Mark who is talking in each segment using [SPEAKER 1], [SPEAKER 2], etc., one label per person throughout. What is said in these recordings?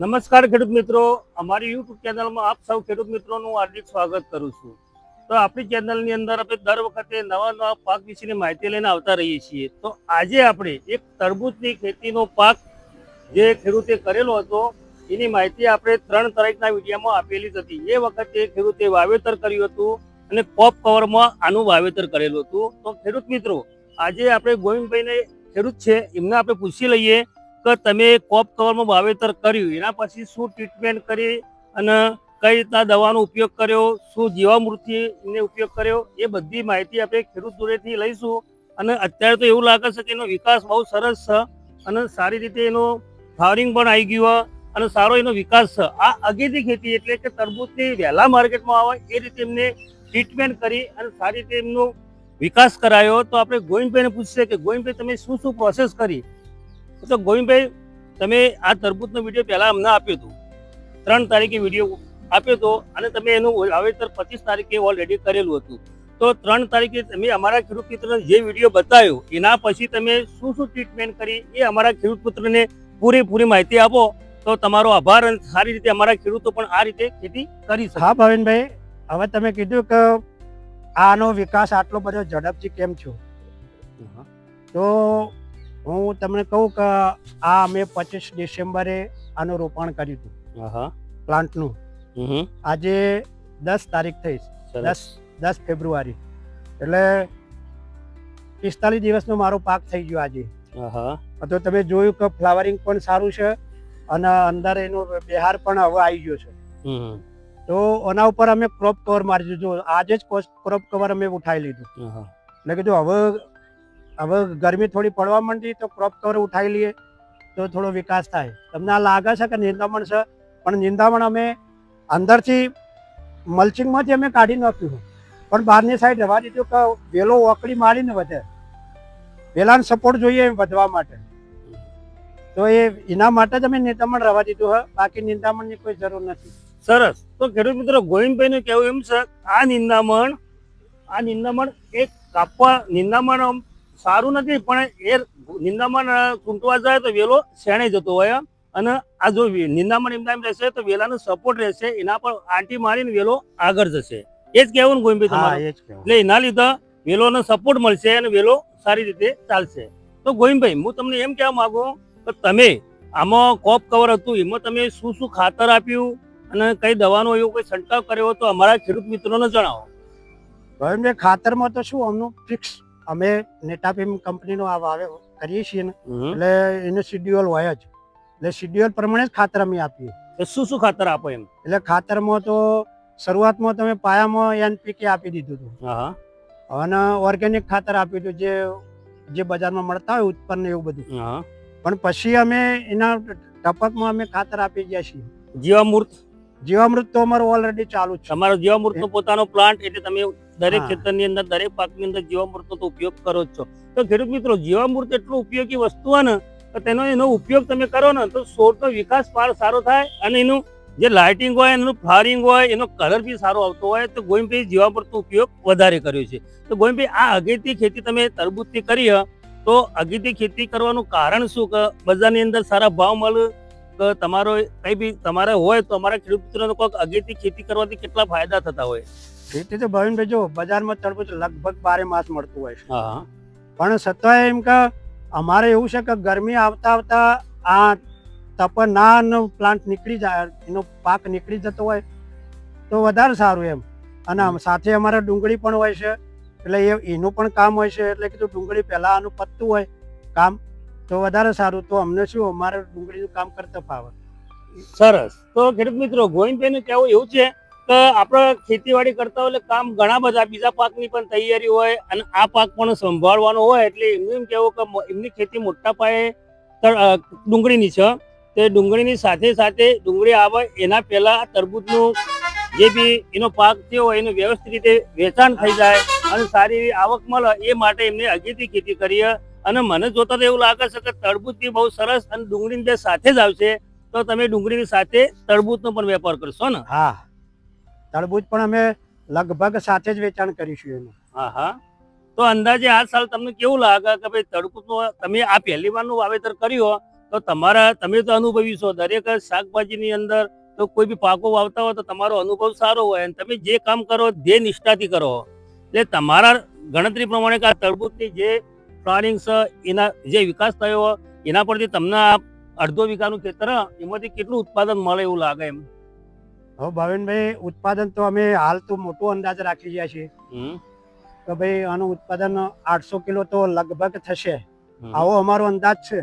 [SPEAKER 1] નમસ્કાર ખેડૂત મિત્રો. અમારી યુટ્યુબ ચેનલમાં આપ સૌ ખેડૂત મિત્રોનું હાર્દિક સ્વાગત કરું છું. તો આપણી ચેનલની અંદર આપણે દર વખતે નવા નવા પાક વિશેની માહિતી લઈને આવતા રહીએ છીએ. તો આજે આપણે એક તરબૂચની ખેતીનો પાક જે ખેડૂતે કરેલો હતો, એની માહિતી આપણે ત્રણ તારીખના વિડીયોમાં આપેલી હતી. એ વખતે ખેડૂતે વાવેતર કર્યું હતું અને પોપ કવરમાં આનું વાવેતર કરેલું હતું. તો ખેડૂત મિત્રો, આજે આપણે ગોવિંદભાઈને ખેડૂત છે, એમને આપણે પૂછી લઈએ તમે કોપ કવરમાં વાવેતર કર્યું, એના પછી શું ટ્રીટમેન્ટ કરી અને કઈ રીતના દવાનો ઉપયોગ કર્યો, શું જીવામૃતિને ઉપયોગ કર્યો, એ બધી માહિતી આપણે ખેડૂત જોડેથી લઈશું. અને અત્યારે તો એવું લાગે છે કે એનો વિકાસ બહુ સરસ છે અને સારી રીતે એનો ફાવરિંગ પણ આવી ગયું અને સારો એનો વિકાસ છે. આ અગેતી ખેતી એટલે કે તરબૂચની વહેલા માર્કેટમાં આવે, એ રીતે એમને ટ્રીટમેન્ટ કરી અને સારી રીતે એમનો વિકાસ કરાયો. તો આપણે ગોવિંદભાઈને પૂછશે કે ગોવિંદભાઈ, તમે શું શું પ્રોસેસ કરી? તો ગોવિંદભાઈ તમે આ તરબૂચનો વીડિયો પહેલાં અમને આપ્યો હતો. ત્રણ તારીખે વીડિયો આપ્યો હતો અને તમે એનું વાવેતર પચીસ તારીખે ઓલરેડી કરેલું હતું. તો ત્રણ તારીખે તમે અમારા ખેડૂત મિત્રને જે વીડિયો બતાવ્યો એના પછી તમે શું શું ટ્રીટમેન્ટ કરી એ અમારા ખેડૂત મિત્રને પૂરેપૂરી માહિતી આપો. તો તમારો આભાર અને સારી રીતે અમારા ખેડૂતો પણ આ રીતે ખેતી કરી શકે.
[SPEAKER 2] હા ભાવિનભાઈ હવે તમે કીધું કે આનો વિકાસ આટલો બધો ઝડપથી કેમ થયો? તો હું તમને કહું કે આ અમે પચીસ ડિસેમ્બરે આનું રોપણ કર્યું હતું. પ્લાન્ટનું. આજે દસ તારીખ થઈ. દસ દસ ફેબ્રુઆરી. એટલે પિસ્તાલીસ દિવસનો મારો પાક થઈ ગયો આજે. તો તમે જોયું કે ફ્લાવરિંગ પણ સારું છે અને અંદર એનો બિહાર પણ હવે આવી ગયો છે. તો એના ઉપર અમે ક્રોપ કવર મારી દીધું. આજે જ ક્રોપ કવર અમે ઉઠાવી લીધું.
[SPEAKER 1] હા
[SPEAKER 2] એટલે કીધું હવે હવે ગરમી થોડી પડવા માંડી તો ક્રોપ કવર ઉઠાવી લઈએ તો થોડો વિકાસ થાય. તમને આ લાગે છે કે નિંદામણ છે? પણ નિંદામણ અમે અંદરથી મલ્ચિંગમાંથી અમે કાઢી નાખ્યું પણ બહારની સાઈડ રહેવા દીધું કે વેલો ઓકળી મારીને વધે. વેલાનો સપોર્ટ જોઈએ વધવા માટે. તો એ એના માટે જ અમે નિંદામણ રહેવા દીધું હોય બાકી નિંદામણની કોઈ જરૂર નથી.
[SPEAKER 1] સરસ. તો ખેડૂત મિત્રો, ગોવિંદભાઈનું કહેવું એમ છે આ નિંદામણ આ નિંદામણ એક કાપવા નિંદામણ સારું નથી પણ એ નિંદામણ કૂંટવા જાય તો વેલો શેણે જતો હોય અને આ જો નિંદામણ એમના એમ રહેશે તો વેલાનો સપોર્ટ રહેશે એના પર આંટી મારીને વેલો આગળ જશે. એ જ કહેવું ને ગોવિંદભાઈ તમારું. એટલે એના લીધે વેલોનો સપોર્ટ મળશે અને વેલો સારી રીતે ચાલશે. તો ગોવિંદભાઈ હું તમને એમ કહેવા માંગુ કે તમે આમાં કોપ કવર હતું એમાં તમે શું શું ખાતર આપ્યું અને કઈ દવાનો એવો કોઈ છંટકાવ કર્યો તો અમારા ખેડૂત મિત્રોને જણાવો.
[SPEAKER 2] ભાઈ ખાતરમાં તો શું અમનું ફિક્સ અમે નેટાપીમ કંપનીનો આ વાવે કરીએ છીએ ને એટલે એનું શિડ્યુઅલ હોય જ. એટલે શિડ્યુઅલ પ્રમાણે જ ખાતર અમે આપીએ.
[SPEAKER 1] શું શું ખાતર આપો એમ?
[SPEAKER 2] એટલે ખાતરમાં તો શરૂઆતમાં તમે પાયામાં એનપીકે આપી દીધું હતું.
[SPEAKER 1] હા.
[SPEAKER 2] અને ઓર્ગેનિક ખાતર આપ્યું હતું જે જે બજારમાં મળતા હોય ઉત્પન્ન એવું બધું.
[SPEAKER 1] હા.
[SPEAKER 2] પણ પછી અમે એના ટપકમાં અમે ખાતર આપી ગયા છીએ.
[SPEAKER 1] જીવામૃત?
[SPEAKER 2] જીવામૃત તો અમારું ઓલરેડી ચાલુ છે.
[SPEAKER 1] તમારો જીવામૃતનો પોતાનો પ્લાન્ટ એટલે તમે દરેક. ખેતરની અંદર દરેક પાકની અંદર જીવામૃતનો તો ઉપયોગ કરો જ છો. તો ખેડૂત મિત્રો જીવામૃત એટલું ઉપયોગી વસ્તુ ને તો તેનો એનો ઉપયોગ તમે કરો ને તો છોડનો વિકાસ પાર સારો થાય અને એનું જે લાઇટિંગ હોય એનું ફ્લાવરિંગ હોય એનો કલર બી સારો આવતો હોય તો ગોવિંદભાઈ જીવામૃતનો ઉપયોગ વધારે કર્યો છે. તો ગોવિંદભાઈ આ અગેતી ખેતી તમે તરબૂચની કરી તો અગેતી ખેતી કરવાનું કારણ શું? કે બજારની અંદર સારા ભાવ મળે કે તમારો કઈ બી તમારે હોય તો અમારા ખેડૂત મિત્રોને કોઈક અગેતી ખેતી કરવાથી કેટલા ફાયદા થતા હોય?
[SPEAKER 2] ખેતી તો ભાવિનભાઈ જો બજારમાં તરબૂચ લગભગ બારે માસ મળતું હોય છે.
[SPEAKER 1] હા
[SPEAKER 2] પણ છતાંય એમ કે અમારે એવું છે કે ગરમી આવતા આવતા આ તપનાનો પ્લાન્ટ નીકળી જાય એનો પાક નીકળી જતો હોય તો વધારે સારું એમ. અને સાથે અમારે ડુંગળી પણ હોય છે એટલે એ એનું પણ કામ હોય છે એટલે કીધું ડુંગળી પહેલાં આનું પત્તું હોય કામ તો વધારે સારું. તો અમને શું અમારે ડુંગળીનું કામ કરતા ફાવે.
[SPEAKER 1] સરસ. તો ખેડૂત મિત્રો ગોવિંદભાઈનું કહેવું એવું છે કે આપણે ખેતીવાડી કરતા હોય કામ ઘણા બધા. બીજા પાકની પણ તૈયારી હોય અને આ પાક પણ સંભાળવાનો હોય એટલે એમનું એમ કહેવું કે એમની ખેતી મોટા પાયે ડુંગળીની છે. તે ડુંગળીની સાથે સાથે ડુંગળી આવે, એના પહેલાં તરબૂચનું જે બી એનો પાક થયો હોય એનું વ્યવસ્થિત રીતે વેચાણ થઈ જાય અને સારી એવી આવક મળે એ માટે એમને અગેથી ખેતી કરીએ. અને મને જોતા તો એવું લાગે છે કે તરબૂચ બી બહુ સરસ અને ડુંગળીની બે સાથે જ આવશે, તો તમે ડુંગળીની સાથે તરબૂચનો પણ વેપાર કરશો ને?
[SPEAKER 2] હા. તરબૂચ પણ અમે લગભગ સાથે જ વેચાણ કરીશું એનું.
[SPEAKER 1] હા હા તો અંદાજે આ સાલ તમને કેવું લાગે કે ભાઈ તરબૂચનો તમે આ પહેલી વારનું વાવેતર કર્યું તો તમારા, તમે તો અનુભવી છો દરેક શાકભાજીની અંદર તો કોઈ બી પાકો વાવતા હોય તો તમારો અનુભવ સારો હોય અને તમે જે કામ કરો જે નિષ્ઠાથી કરો. એટલે તમારા ગણતરી પ્રમાણે કે આ તળબૂચની જે પ્લાનિંગ છે, એના જે વિકાસ થયો, એના પરથી તમને આ અડધો વીઘાનું ખેતર, એમાંથી કેટલું ઉત્પાદન મળે એવું લાગે એમ?
[SPEAKER 2] હવે ભાવિનભાઈ ઉત્પાદન તો અમે હાલ તો મોટો અંદાજ રાખી રહ્યા છીએ.
[SPEAKER 1] હમ.
[SPEAKER 2] કે ભાઈ આનું ઉત્પાદન આઠસો કિલો તો લગભગ થશે. આવો અમારો અંદાજ છે.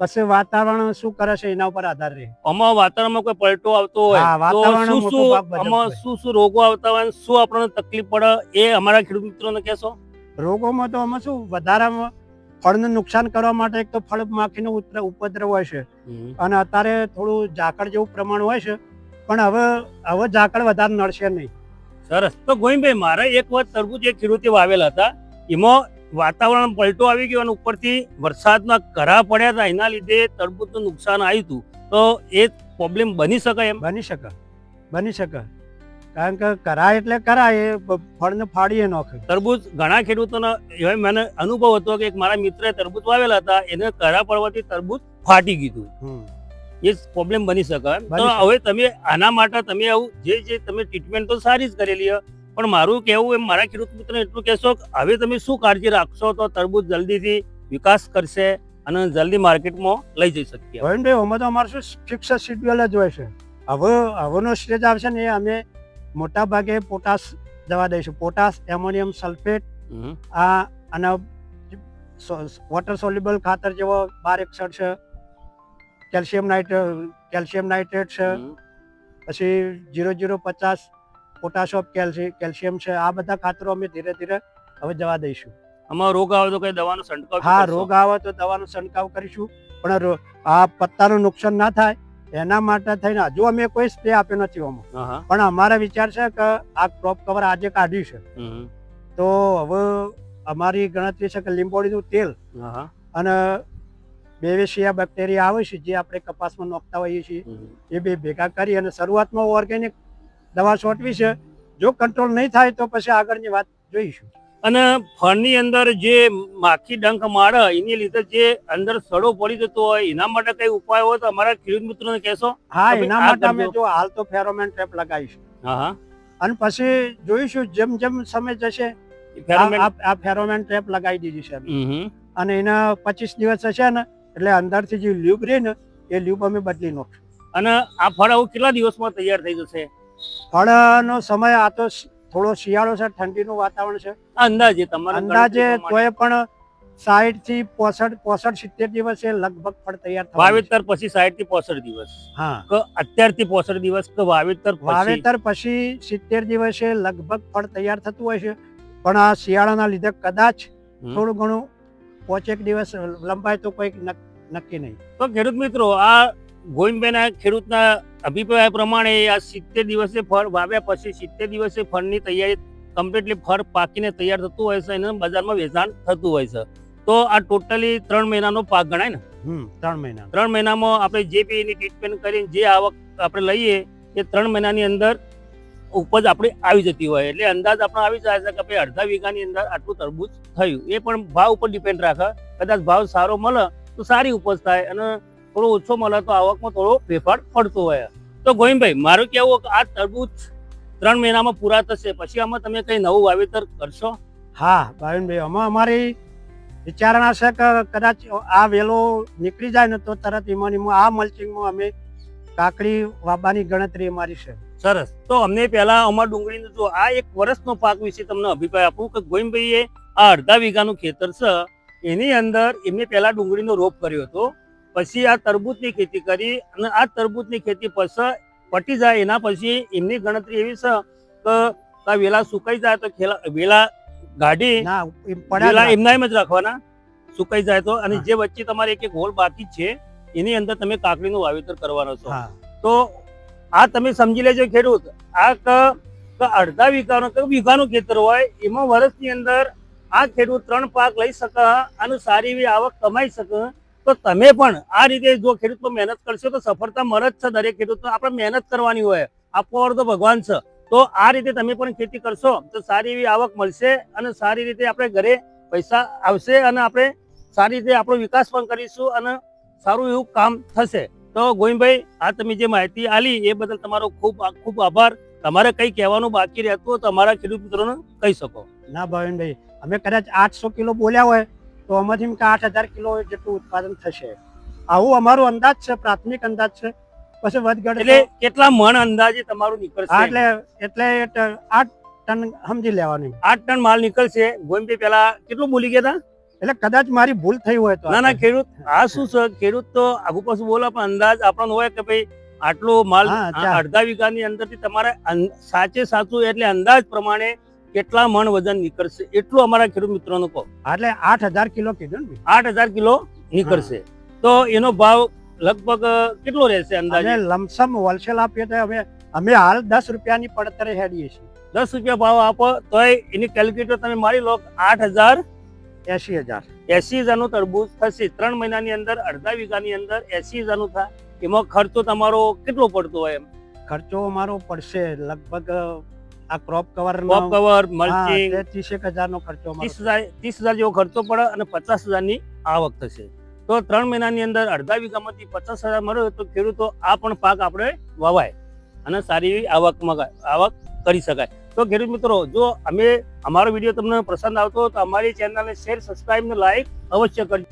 [SPEAKER 2] પછી વાતાવરણ શું કરે છે એના ઉપર આધાર રહે.
[SPEAKER 1] આમાં વાતાવરણમાં કોઈ પલટો આવતો હોય શું શું આમાં શું શું રોગો આવતા હોય શું આપણને તકલીફ પડે એ અમારા ખેડૂત મિત્રોને કહેશો.
[SPEAKER 2] રોગોમાં તો અમે શું વધારામાં ફળને નુકસાન કરવા માટે એક તો ફળ માખીનો ઉપદ્રવ હોય છે. અને અત્યારે થોડું ઝાકળ જેવું પ્રમાણ હોય છે. પણ હવે હવે ઝાકળ વધારે નડશે નહીં.
[SPEAKER 1] સરસ. તો ગોવિંદભાઈ મારે એક વખત તરબૂચ એક ખેડૂતે વાવેલા હતા. એમાં વાતાવરણ પલટો આવી ગયો અને ઉપરથી વરસાદના કરા પડ્યા હતા. એના લીધે તરબૂચનું નુકસાન આવ્યું હતું. તો એ પ્રોબ્લેમ બની શકે એમ?
[SPEAKER 2] બની શકે. બની શકે. કારણ કે કરાય એટલે કરાય એ ફળને ફાડીએ નોખે
[SPEAKER 1] તરબૂચ ઘણા ખેડૂતોનો એવા મને અનુભવ હતો કે એક મારા મિત્રએ તરબૂચ વાવેલા હતા. એને કરા પડવાથી તરબૂચ ફાટી ગયું
[SPEAKER 2] હમ.
[SPEAKER 1] એ પ્રોબ્લેમ બની શકે. તો હવે તમે આના માટે તમે આવું જે જે તમે ટ્રીટમેન્ટ તો સારી જ કરેલી હોય પણ મારું કહેવું એમ મારા ખેડૂત મિત્રને એટલું કહેશો કે હવે તમે શું કાળજી રાખશો તો તરબૂચ જલ્દીથી વિકાસ કરશે અને જલ્દી માર્કેટમાં લઈ જઈ શકીએ.
[SPEAKER 2] ભાઈ અમે તો અમારું શું ફિક્સ શિડ્યુલ જ હોય છે. હવે હવેનો સ્ટેજ આવશે ને એ અમે મોટા ભાગે પોટાશ દવા દઈશું. Potash ammonium sulphate. આ અને વોટર સોલ્યુબલ ખાતર જેવો બાર એકસઠ છે. કેલ્શિયમ નાઇટ્રેટ કેલ્શિયમ નાઇટ્રેટ છે. પછી જીરો જીરો પચાસ પોટાશ ઓફ કેલ્શિયમ છે. આ બધા ખાતરો અમે ધીરે ધીરે હવે જવા દઈશું.
[SPEAKER 1] આમાં રોગ આવે તો કઈ દવાનો છંટકાવ
[SPEAKER 2] હા રોગ આવે તો દવાનો છંટકાવ કરીશું. પણ આ પત્તાનું નુકસાન ના થાય એના માટે થઈને હજુ અમે કોઈ સ્પ્રે આપ્યો નથી આમાં. પણ અમારા વિચાર છે કે આ ક્રોપ કવર આજે કાઢ્યું છે. તો હવે અમારી ગણતરી છે કે લીંબોળીનું તેલ. અને બેવેશિયા બેક્ટેરિયા આવે છે જે આપણે કપાસમાં નોખતા હોઈએ છીએ એ બે ભેગા કરી અને શરૂઆતમાં ઓર્ગેનિક દવા છોટવી છે. જો કંટ્રોલ નહીં થાય તો પછી આગળની વાત જોઈશું.
[SPEAKER 1] અને ફળની અંદર જે માખી ડંખ મારે એની લીધે જે અંદર સડો પડી જતો હોય એના માટે કઈ ઉપાય હોય તો અમારા ખેડૂત મિત્રોને કહેશો?
[SPEAKER 2] હા એના માટે અમે જો હાલ તો ફેરોમેન ટ્રેપ લગાવીશું.
[SPEAKER 1] હા
[SPEAKER 2] અને પછી જોઈશું જેમ જેમ સમય જશે આ ફેરોમેન ટ્રેપ લગાવી દીધી છે અને એના પચીસ દિવસ હશે ને એટલે અંદરથી જે લ્યુબ રહે ને એ લ્યુબ અમે બદલી નાખશું.
[SPEAKER 1] અને આ ફળ આવું કેટલા દિવસમાં તૈયાર થઈ જશે?
[SPEAKER 2] ફળનો સમય આ તો થોડો શિયાળો છે ઠંડીનું વાતાવરણ છે.
[SPEAKER 1] અંદાજે તમારે
[SPEAKER 2] અંદાજે તોય પણ સાઈઠથી પોસઠ પોસઠ સિત્તેર દિવસે લગભગ ફળ તૈયાર થાય
[SPEAKER 1] વાવેતર પછી સાઈઠથી પોસઠ દિવસ.
[SPEAKER 2] હા.
[SPEAKER 1] અત્યાર અત્યારથી પોસઠ દિવસ તો વાવેતર
[SPEAKER 2] વાવેતર પછી સિત્તેર દિવસે લગભગ ફળ તૈયાર થતું હોય છે. પણ આ શિયાળાના લીધે કદાચ થોડું ઘણું પોચેક દિવસ લંબાય તો કોઈ નક- નક્કી નહીં.
[SPEAKER 1] તો ખેડૂત મિત્રો આ ગોવિંદભાઈના ખેડૂતના અભિપ્રાય પ્રમાણે આ સિત્તેર દિવસે ફળ વાવ્યા પછી સિત્તેર દિવસે ફળની તૈયારી કમ્પ્લીટલી ફળ પાકીને તૈયાર થતું હોય છે અને બજારમાં વેચાણ થતું હોય છે. તો આ ટોટલી ત્રણ મહિનાનો પાક ગણાય ને?
[SPEAKER 2] ત્રણ મહિના.
[SPEAKER 1] ત્રણ મહિનામાં આપણે જે બી એની ટ્રીટમેન્ટ કરીને જે આવક આપણે લઈએ એ ત્રણ મહિનાની અંદર ઉપજ આપણી આવી જતી હોય. એટલે અંદાજ આપણો આવી જાય છે કે ભાઈ અડધા વીઘાની અંદર આટલું તરબૂચ થયું. એ પણ ભાવ ઉપર ડિપેન્ડ રાખે. કદાચ ભાવ સારો મળે તો સારી ઉપજ થાય અને થોડો ઓછો મળે તો આવકમાં થોડો ફેરફાર પડતો હોય. તો ગોવિંદભાઈ, મારું કહેવું કે આ તરબૂચ ત્રણ મહિનામાં પૂરા થશે. પછી આમાં તમે કંઈ નવું વાવેતર કરશો?
[SPEAKER 2] હા ભાવિનભાઈ આમાં અમારી વિચારણા છે કે કદાચ આ વેલો નીકળી જાય ને તો તરત એમાં આ મલ્ચિંગમાં અમે કાકડી વાવવાની ગણતરી અમારી છે.
[SPEAKER 1] સરસ. તો અમને પહેલા અમાર ડુંગળીનું જો આ એક વર્ષનો પાક વિશે તમને અભિપ્રાય આપું કે ગોવિંદભાઈએ આ અડધા વીઘાનું ખેતર છે એની અંદર એમને પહેલા ડુંગળીનો રોપ કર્યો હતો પછી આ તરબૂચની ખેતી કરી અને આ તરબૂચની ખેતી પછી પટી જાય એના પછી એમની ગણતરી એવી છે કે આ વેલા સુકાઈ જાય તો ખેલા વેલા ગાડી વેલા એમના એમ જ રાખવાના સુકાઈ જાય તો અને જે વચ્ચે તમારે એક એક હોલ બાકી છે એની અંદર તમે કાકડીનું વાવેતર કરવાનો છો. તો આ તમે સમજી લેજો ખેડૂત. આ અડધા વીઘાનો કે વીઘાનું ખેતર હોય, એમાં વર્ષની અંદર આ ખેડૂત ત્રણ પાક લઈ શકે અને સારી એવી આવક કમાઈ શકે. તો તમે પણ આ રીતે જો ખેડૂતો મહેનત કરશો તો સફળતા મળે જ છે દરેક ખેડૂતો. આપણે મહેનત કરવાની હોય આપવાવાળો તો ભગવાન છે. તો આ રીતે તમે પણ ખેતી કરશો તો સારી એવી આવક મળશે અને સારી રીતે આપણે ઘરે પૈસા આવશે અને આપણે સારી રીતે આપણો વિકાસ પણ કરીશું અને સારું એવું કામ થશે. તો ગોવિંદભાઈ આ તમે જે માહિતી આલી એ બદલ તમારો ખૂબ ખૂબ આભાર. તમારે કઈ કહેવાનું બાકી રહેતું તો અમારા ખેડૂત મિત્રોને કહી શકો.
[SPEAKER 2] ના ભાવિનભાઈ અમે કદાચ આઠસો કિલો બોલ્યા હોય તો આમાંથી આઠ હજાર કિલો જેટલું ઉત્પાદન થશે. આવું અમારો અંદાજ છે પ્રાથમિક અંદાજ છે. પછી વધઘટ
[SPEAKER 1] એટલે કેટલા મણ અંદાજે તમારું નીકળશે?
[SPEAKER 2] એટલે એટલે આઠ ટન સમજી લેવાનું.
[SPEAKER 1] આઠ ટન માલ નીકળશે. ગોવિંદભાઈ પેલા કેટલું બોલી ગયા હતા?
[SPEAKER 2] એટલે કદાચ મારી ભૂલ થઈ હોય તો
[SPEAKER 1] ના ના ખેડૂત આ શું છે? ખેડૂત તો આગુ પાછું બોલે પણ અંદાજ આપણો હોય કે ભાઈ આટલો માલ. અડધા વીઘાની અંદરથી તમારે સાચે સાચું એટલે અંદાજ પ્રમાણે કેટલા મણ વજન નીકળશે? એટલું અમારા ખેડૂત મિત્રોને કહો.
[SPEAKER 2] એટલે આઠ હજાર કિલો કીધું ને
[SPEAKER 1] આઠ હજાર કિલો નીકળશે. તો એનો ભાવ લગભગ કેટલો રહેશે અંદાજે?
[SPEAKER 2] લમસમ હોલસેલ આપીએ તો અમે અમે હાલ દસ રૂપિયાની પડતરે હેડીએ છીએ.
[SPEAKER 1] દસ રૂપિયા ભાવ આપો તોય એની કેલ્ક્યુલેટર તમે મારી લો આઠ હજાર
[SPEAKER 2] એસી હજાર.
[SPEAKER 1] એસી હજારનું તરબૂચ થશે. ત્રણ મહિનાની અંદર અડધા વીઘાની અંદર એસી હજારનું થાય. એમાં ખર્ચો તમારો કેટલો પડતો હોય એમ?
[SPEAKER 2] ખર્ચો અમારો પડશે લગભગ આ crop cover
[SPEAKER 1] crop cover mulching
[SPEAKER 2] ત્રીસેક હજારનો ખર્ચો
[SPEAKER 1] ત્રીસ હજાર ત્રીસ હજાર જેવો ખર્ચો પડે અને પચાસ હજારની આવક થશે. તો ત્રણ મહિનાની અંદર અડધા વીઘામાંથી પચાસ હજાર મળે તો ખેડૂતો આ પણ પાક આપણે વવાય અને સારી એવી આવકમાં આવક કરી શકાય. તો ખેડૂત મિત્રો, જો અમે અમારો વીડિયો તમને પસંદ આવતો તો અમારી ચેનલને શેર સબસ્ક્રાઈબ ને લાઈક અવશ્ય કરજો.